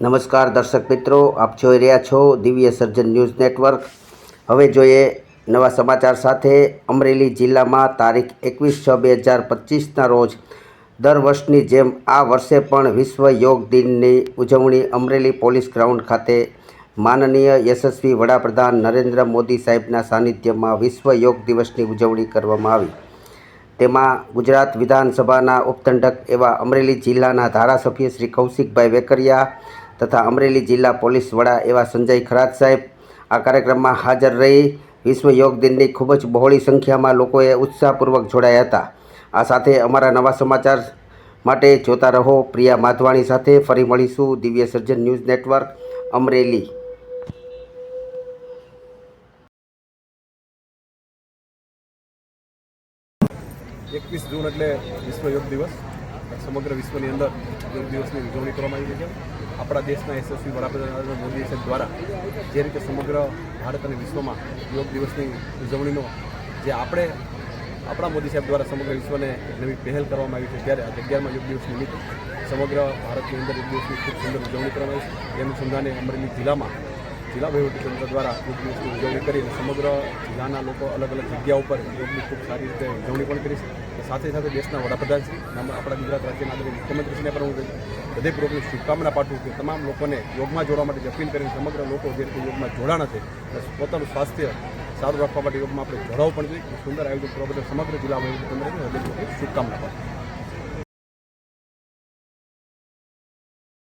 નમસ્કાર દર્શક મિત્રો, આપ જોઈ રહ્યા છો દિવ્ય સર્જન ન્યૂઝ નેટવર્ક. હવે જોઈએ નવા સમાચાર સાથે. અમરેલી જિલ્લામાં તારીખ એકવીસ છ બે હજાર પચીસના રોજ દર વર્ષની જેમ આ વર્ષે પણ વિશ્વ યોગ દિનની ઉજવણી અમરેલી પોલીસ ગ્રાઉન્ડ ખાતે માનનીય યશસ્વી વડાપ્રધાન નરેન્દ્ર મોદી સાહેબના સાનિધ્યમાં વિશ્વ યોગ દિવસની ઉજવણી કરવામાં આવી. તેમાં ગુજરાત વિધાનસભાના ઉપદંડક એવા અમરેલી જિલ્લાના ધારાસભ્ય શ્રી કૌશિકભાઈ વેકરિયા તથા અમરેલી જિલ્લા પોલીસ વડા એવા સંજય ખરાત સાહેબ આ કાર્યક્રમમાં હાજર રહી. વિશ્વ યોગ દિનની ખૂબ જ બહોળી સંખ્યામાં લોકોએ ઉત્સાહપૂર્વક જોડાયા હતા. આ સાથે અમારા નવા સમાચાર માટે જોતા રહો. પ્રિયા માધવાણી સાથે ફરી મળીશું. દિવ્ય સર્જન ન્યૂઝ નેટવર્ક, અમરેલી. એકવીસ જૂન એટલે વિશ્વ યોગ દિવસ. સમગ્ર વિશ્વની અંદર યોગ દિવસની ઉજવણી કરવામાં આવી રહી છે. આપણા દેશના યશસ્વી વડાપ્રધાન નરેન્દ્ર મોદી સાહેબ દ્વારા જે રીતે સમગ્ર ભારત અને વિશ્વમાં યોગ દિવસની ઉજવણીનો જે આપણે, આપણા મોદી સાહેબ દ્વારા સમગ્ર વિશ્વને નવી પહેલ કરવામાં આવી છે, ત્યારે આ અગિયારમાં યોગ દિવસ નિમિત્તે સમગ્ર ભારતની અંદર યોગ દિવસની ખૂબ સુંદર ઉજવણી કરવામાં આવી છે. એ અનુસંધાને અમરેલી જિલ્લામાં જિલ્લા વહીવટીતંત્ર દ્વારા યોગ ઉજવણી કરીને સમગ્ર જિલ્લાના લોકો અલગ અલગ જગ્યા ઉપર યોગની ખૂબ સારી રીતે ઉજવણી પણ કરી છે. સાથે સાથે દેશના વડાપ્રધાન શ્રી આપણા ગુજરાત રાજ્યના આદરણીય મુખ્યમંત્રીશ્રીને પણ હું હૃદયપૂર્વકની શુભકામના પાઠવું કે તમામ લોકોને યોગમાં જોડવા માટે અપીલ કરીને સમગ્ર લોકો જે રીતે યોગમાં જોડાણા છે પોતાનું સ્વાસ્થ્ય સારું રાખવા માટે યોગમાં આપણે જોડાવું પણ જોઈએ. સુંદર આયોજન કરવા બદલ સમગ્ર જિલ્લા વહીવટીતંત્રને હૃદયપૂર્વકની શુભકામના પાઠવું